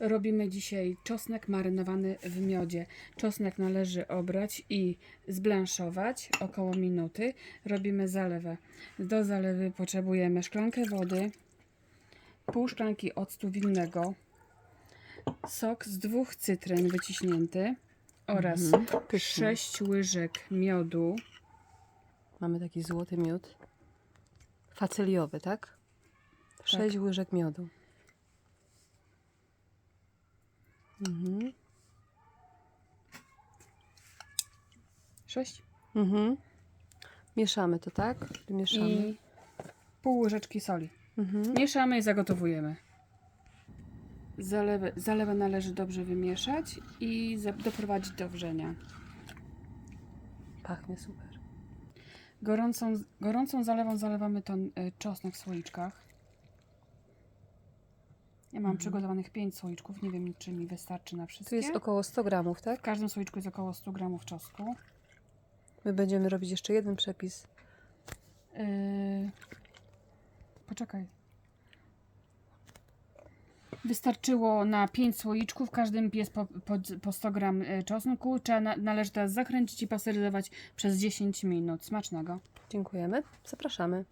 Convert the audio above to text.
Robimy dzisiaj czosnek marynowany w miodzie. Czosnek należy obrać i zblanszować około minuty. Robimy zalewę. Do zalewy potrzebujemy szklankę wody, pół szklanki octu winnego, sok z dwóch cytryn wyciśnięty oraz Mhm. 6 łyżek miodu. Mamy taki złoty miód. Facyliowy, tak? 6 łyżek miodu. Mhm. 6 Mhm. Mieszamy to, tak? Mieszamy. i pół łyżeczki soli. Mhm. Mieszamy i zagotowujemy. Zalewę, zalewę należy dobrze wymieszać i doprowadzić do wrzenia. Pachnie super. Gorącą, gorącą zalewą zalewamy ten y, czosnek w słoiczkach. Ja mam przygotowanych 5 słoiczków, nie wiem czy mi wystarczy na Tu wszystkie. jest około 100 gramów, W tak? każdym słoiczku jest około 100 gramów czosnku. My będziemy robić jeszcze jeden przepis. Yy... Poczekaj. Wystarczyło na 5 słoiczków, w każdym jest po, po, po 100 gram y, czosnku. Trzeba na, należy teraz zakręcić i pasteryzować przez 10 minut. Smacznego. Dziękujemy. Zapraszamy.